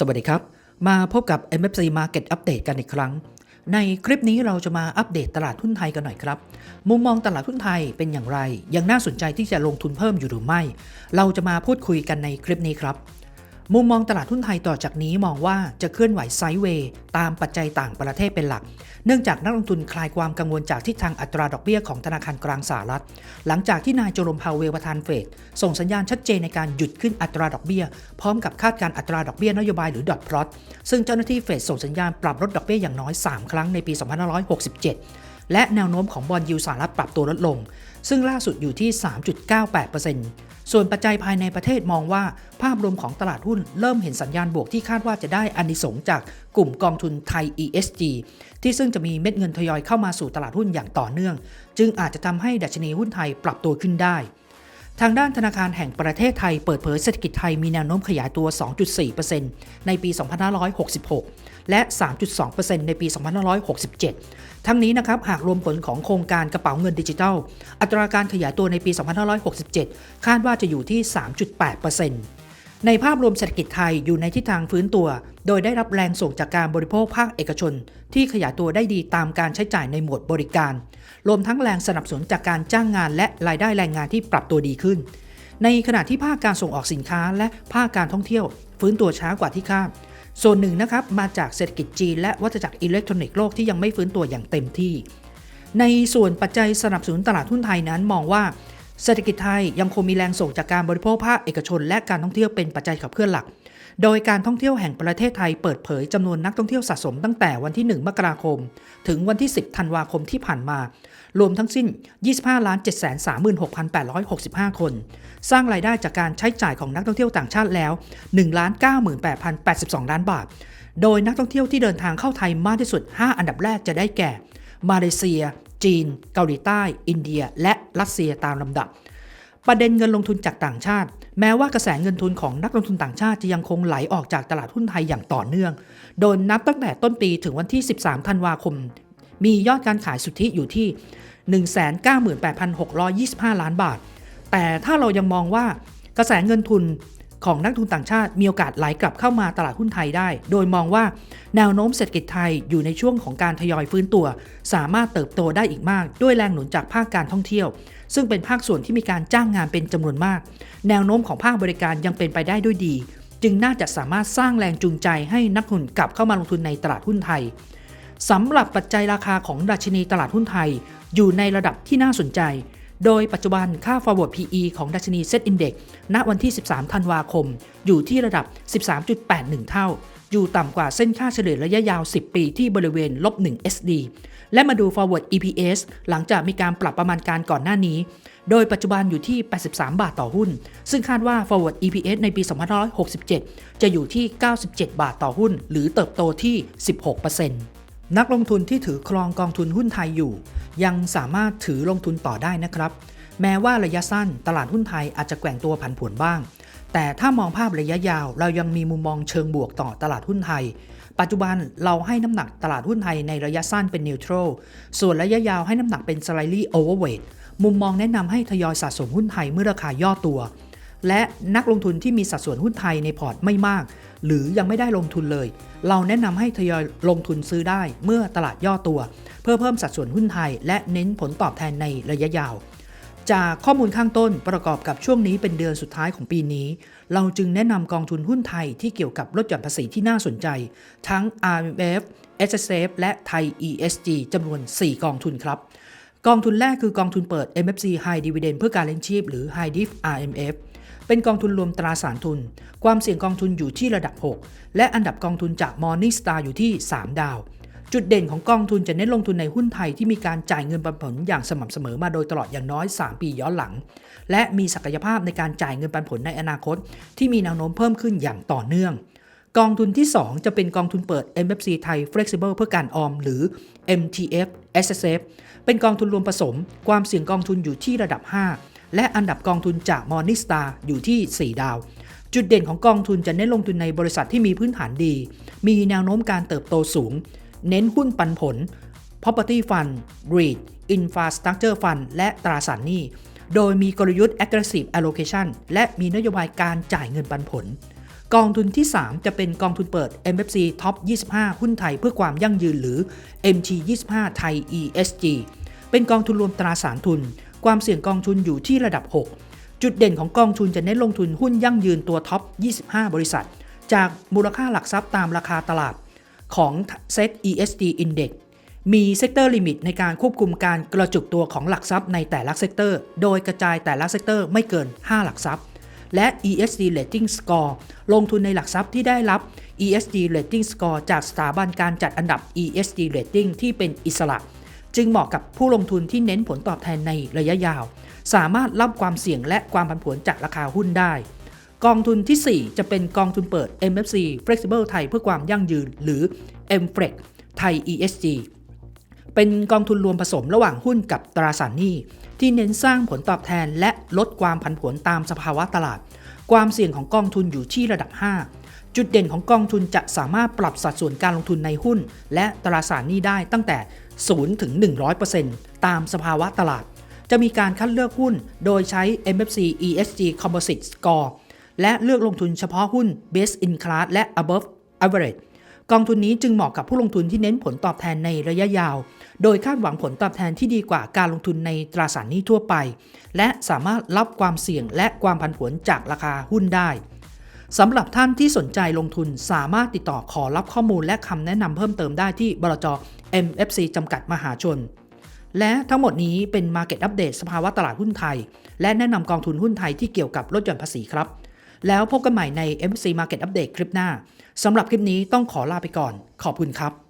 สวัสดีครับ มาพบกับ MFC Market Update กันอีกครั้ง ในคลิปนี้เราจะมาอัปเดตตลาดหุ้นไทยกันหน่อยครับ มุมมองตลาดหุ้นไทยเป็นอย่างไร ยังน่าสนใจที่จะลงทุนเพิ่มอยู่หรือไม่ เราจะมาพูดคุยกันในคลิปนี้ครับ มุมมองตลาดหุ้นไทยต่อจากนี้มองว่าจะเคลื่อนไหวไซด์เวย์ตามปัจจัยต่างประเทศเป็นหลัก เนื่องจากนักลงทุนคลายความกังวลจากทิศทางอัตราดอกเบี้ยของธนาคารกลางสหรัฐ หลังจากที่นายโจโรมพาวเวลประธานเฟดส่งสัญญาณชัดเจนในการหยุดขึ้นอัตราดอกเบี้ย พร้อมกับคาดการอัตราดอกเบี้ยนโยบายหรือดอทพลอตซึ่งเจ้าหน้าที่เฟดส่งสัญญาณปรับลดดอกเบี้ยอย่างน้อย 3 ครั้งในปี 2567และแนวโน้มของบอลยูสหรัฐปรับตัวลดลง ซึ่งล่าสุดอยู่ที่ 3.98%ส่วนปัจจัยภายในประเทศมองว่า ภาพรวมของตลาดหุ้นเริ่มเห็นสัญญาณบวกที่คาดว่าจะได้อานิสงจากกลุ่มกองทุนไทย ESG ที่ซึ่งจะมีเม็ดเงินทยอยเข้ามาสู่ตลาดหุ้นอย่างต่อเนื่อง จึงอาจจะทำให้ดัชนีหุ้นไทยปรับตัวขึ้นได้ ทางด้านธนาคารแห่งประเทศไทยเปิดเผยเศรษฐกิจไทยมีแนวโน้มขยายตัว 2.4%ในปี 2566 และ 3.2%ในปี 2567 ทั้งนี้นะครับหากรวมผลของโครงการกระเป๋าเงินดิจิทัล อัตราการขยายตัวในปี 2567 คาดว่าจะอยู่ที่ 3.8% ในภาพรวมเศรษฐกิจไทยอยู่ในทิศทางฟื้นตัว โดยได้รับแรงส่งจากการบริโภคภาคเอกชน ที่ขยายตัวได้ดีตามการใช้จ่ายในหมวดบริการ รวมทั้งแรงสนับสนุนจากการจ้างงานและรายได้แรงงานที่ปรับตัวดีขึ้น ในขณะที่ภาคการส่งออกสินค้าและภาคการท่องเที่ยว ฟื้นตัวช้ากว่าที่คาด ส่วนหนึ่งนะครับมาจากเศรษฐกิจจีนและวัฏจักรอิเล็กทรอนิกส์โลกที่ยังไม่ฟื้นตัวอย่างเต็มที่ ในส่วนปัจจัยสนับสนุนตลาดหุ้นไทยนั้นมองว่า เศรษฐกิจไทยยังคงมีแรงส่งจากการบริโภคภาคเอกชน และการท่องเที่ยวเป็นปัจจัยขับเคลื่อนหลัก โดยการท่องเที่ยวแห่งประเทศไทยเปิดเผยจำนวนนักท่องเที่ยวสะสมตั้งแต่วันที่ 1 มกราคม ถึงวันที่ 10 ธันวาคมที่ผ่านมา รวมทั้งสิ้น 25 7 3 6 8 6 5 คน สร้างรายได้จากการใช้จ่ายของนักท่องเที่ยวต่างชาติแล้ว1 98 082 ล้านบาท โดยนักท่องเที่ยวที่เดินทางเข้าไทยมากที่สุด 5 อันดับแรกจะได้แก่ มาเลเซีย จีน เกาหลีใต้ อินเดีย และรัสเซียตามลำดับ ประเด็นเงินลงทุนจากต่างชาติ แม้ว่ากระแสเงินทุนของนักลงทุนต่างชาติจะยังคงไหลออกจากตลาดหุ้นไทยอย่างต่อเนื่อง โดยนับตั้งแต่ต้นปีถึงวันที่ 13 ธันวาคม มียอดการขายสุทธิอยู่ที่ 198,625 ล้านบาท แต่ถ้าเรายังมองว่ากระแสเงินทุน ของนักทุนต่างชาติมีโอกาสไหลกลับเข้ามาตลาดหุ้นไทยได้ โดยมองว่าแนวโน้มเศรษฐกิจไทยอยู่ในช่วงของการทยอยฟื้นตัว สามารถเติบโตได้อีกมาก ด้วยแรงหนุนจากภาคการท่องเที่ยว ซึ่งเป็นภาคส่วนที่มีการจ้างงานเป็นจำนวนมาก แนวโน้มของภาคบริการยังเป็นไปได้ด้วยดี จึงน่าจะสามารถสร้างแรงจูงใจให้นักทุนกลับเข้ามาลงทุนในตลาดหุ้นไทยสำหรับปัจจัยราคาของดัชนีตลาดหุ้นไทย อยู่ในระดับที่น่าสนใจ โดยปัจจุบันค่า forward PE ของดัชนี Set Index ณวันที่ 13 ธันวาคม อยู่ที่ระดับ 13.81 เท่า อยู่ต่ำกว่าเส้นค่าเฉลี่ยระยะยาว 10 ปีที่บริเวณลบ 1 SD และมาดู forward EPS หลังจากมีการปรับประมาณการก่อนหน้านี้ โดยปัจจุบันอยู่ที่ 83 บาทต่อหุ้น ซึ่งคาดว่า forward EPS ในปี 2567 จะอยู่ที่ 97 บาทต่อหุ้น หรือเติบโตที่ 16% นักลงทุนที่ถือครองกองทุนหุ้นไทยอยู่ ยังสามารถถือลงทุนต่อได้นะครับ แม้ว่าระยะสั้นตลาดหุ้นไทยอาจจะแกว่งตัวผันผวนบ้าง แต่ถ้ามองภาพระยะยาว เรายังมีมุมมองเชิงบวกต่อตลาดหุ้นไทย ปัจจุบันเราให้น้ำหนักตลาดหุ้นไทยในระยะสั้นเป็นนิวทรัลส่วนระยะยาวให้น้ำหนักเป็น slightly overweight มุมมองแนะนำให้ทยอยสะสมหุ้นไทยเมื่อราคาย่อตัว และนักลงทุนที่มีสัดส่วนหุ้นไทยในพอร์ตไม่มาก หรือยังไม่ได้ลงทุนเลย เราแนะนำให้ทยอยลงทุนซื้อได้เมื่อตลาดย่อตัว เพื่อเพิ่มสัดส่วนหุ้นไทย และเน้นผลตอบแทนในระยะยาว จากข้อมูลข้างต้นประกอบกับช่วงนี้เป็นเดือนสุดท้ายของปีนี้ เราจึงแนะนำกองทุนหุ้นไทยที่เกี่ยวกับลดหย่อนภาษีที่น่าสนใจ ทั้ง RMF s s f และไทย ESG จำนวน 4 กองทุนครับ กองทุนแรกคือกองทุนเปิด MFC High Dividend เพื่อการเลี้ยงชีพหรือ High Div RMF เป็นกองทุนรวมตราสารทุน ความเสี่ยงกองทุนอยู่ที่ระดับ 6 และอันดับกองทุนจาก Morningstar อยู่ที่ 3 ดาว จุดเด่นของกองทุนจะเน้นลงทุนในหุ้นไทยที่มีการจ่ายเงินปันผลอย่างสม่ำเสมอมาโดยตลอดอย่างน้อย 3 ปีย้อนหลัง และมีศักยภาพในการจ่ายเงินปันผลในอนาคต ที่มีแนวโน้มเพิ่มขึ้นอย่างต่อเนื่องกองทุนที่ 2 จะเป็นกองทุนเปิด MFC ไทย Flexible เพื่อการออม หรือ MTF SSF เป็นกองทุนรวมผสม ความเสี่ยงกองทุนอยู่ที่ระดับ 5 และอันดับกองทุนจาก Morningstar อยู่ที่ 4 ดาว จุดเด่นของกองทุนจะเน้นลงทุนในบริษัทที่มีพื้นฐานดี มีแนวโน้มการเติบโตสูง เน้นหุ้นปันผล property fund REIT infrastructure fund และตราสารหนี้ โดยมีกลยุทธ์ aggressive allocation และมีนโยบายการจ่ายเงินปันผล กองทุนที่ 3 จะเป็นกองทุนเปิด MFC Top 25 หุ้นไทยเพื่อความยั่งยืนหรือ MT 25 ไทย ESG เป็นกองทุนรวมตราสารทุน ความเสี่ยงกองทุนอยู่ที่ระดับ 6 จุดเด่นของกองทุนจะเน้นลงทุนหุ้นยั่งยืนตัวท็อป 25 บริษัท จากมูลค่าหลักทรัพย์ตามราคาตลาดของ Set ESG Index มีเซกเตอร์ลิมิตในการควบคุมการกระจุกตัวของหลักทรัพย์ในแต่ละเซกเตอร์ โดยกระจายแต่ละเซกเตอร์ไม่เกิน 5 หลักทรัพย์ และ ESG Rating Score ลงทุนในหลักทรัพย์ที่ได้รับ ESG Rating Score จากสถาบันการจัดอันดับ ESG Rating ที่เป็นอิสระ จึงเหมาะกับผู้ลงทุนที่เน้นผลตอบแทนในระยะยาว สามารถรับความเสี่ยงและความผันผวนจากราคาหุ้นได้ กองทุนที่ 4 จะเป็นกองทุนเปิด MFC Flexible ไทยเพื่อความยั่งยืน หรือ MFLEX ไทย ESG เป็นกองทุนรวมผสมระหว่างหุ้นกับตราสารหนี้ ที่เน้นสร้างผลตอบแทนและลดความผันผวนตามสภาวะตลาด ความเสี่ยงของกองทุนอยู่ที่ระดับ 5 จุดเด่นของกองทุนจะสามารถปรับสัดส่วนการลงทุนในหุ้น และตราสารหนี้ได้ตั้งแต่ 0 ถึง 100%ตามสภาวะตลาด จะมีการคัดเลือกหุ้นโดยใช้ MFC ESG Composite Score และเลือกลงทุนเฉพาะหุ้น Best in Class และ Above Average กองทุนนี้จึงเหมาะกับผู้ลงทุนที่เน้นผลตอบแทนในระยะยาว โดยคาดหวังผลตอบแทนที่ดีกว่าการลงทุนในตราสารหนี้ทั่วไป และสามารถรับความเสี่ยงและความผันผวนจากราคาหุ้นได้ สำหรับท่านที่สนใจลงทุนสามารถติดต่อขอรับข้อมูลและคำแนะนำเพิ่มเติมได้ที่บลจ MFC จำกัดมหาชน และทั้งหมดนี้เป็น Market Update สภาวะตลาดหุ้นไทย และแนะนำกองทุนหุ้นไทยที่เกี่ยวกับลดหย่อนภาษีครับ แล้วพบกันใหม่ใน MC Market Update คลิปหน้าสำหรับคลิปนี้ต้องขอลาไปก่อน ขอบคุณครับ